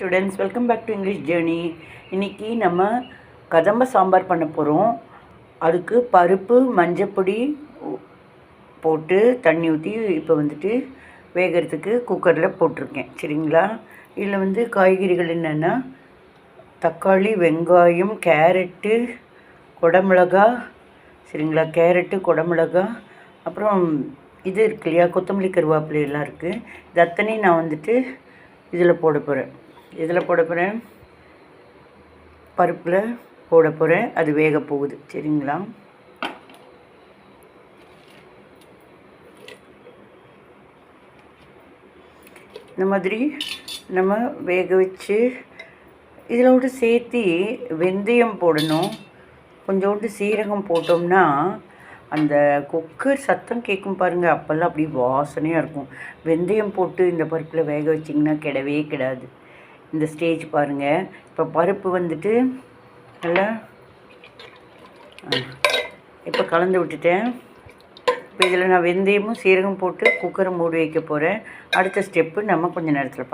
Students welcome back to English journey. இன்றைக்கி நம்ம கதம்ப சாம்பார் பண்ண போகிறோம் அதுக்கு பருப்பு மஞ்சப்பொடி போட்டு தண்ணி ஊற்றி இப்போ வந்துட்டு வேகிறதுக்கு குக்கரில் போட்டிருக்கேன். சரிங்களா? இதில் வந்து காய்கறிகள் என்னென்னா தக்காளி வெங்காயம் கேரட்டு குடமிளகா சரிங்களா? கேரட்டு குடமிளகா அப்புறம் இது இருக்கு இல்லையா? கொத்தமல்லி கருவேப்பிலை எல்லாம் இருக்குது இது அத்தனையும் நான் வந்துட்டு இதில் போட போகிறேன் இதில் போட போகிறேன். பருப்பில் போட போகிறேன். அது வேக போகுது. சரிங்களா? இந்த மாதிரி நம்ம வேக வச்சு இதிலோடு சேர்த்து வெந்தயம் போடணும். கொஞ்சோண்டு சீரகம் போட்டோம்னா அந்த குக்கர் சத்தம் கேட்கும் பாருங்கள் அப்போல்லாம் அப்படி வாசனையாக இருக்கும். வெந்தயம் போட்டு இந்த பருப்பில் வேக வச்சிங்கன்னா கிடவே கிடாது. இந்த ஸ்டேஜ் பாருங்கள் இப்போ பருப்பு வந்துட்டு நல்லா இப்போ கலந்து விட்டுட்டேன். இப்போ இதில் நான் வெந்தயமும் சீரகம் போட்டு குக்கரை மூடி வைக்க போகிறேன் அடுத்த ஸ்டெப்பு நம்ம கொஞ்சம் நேரத்தில்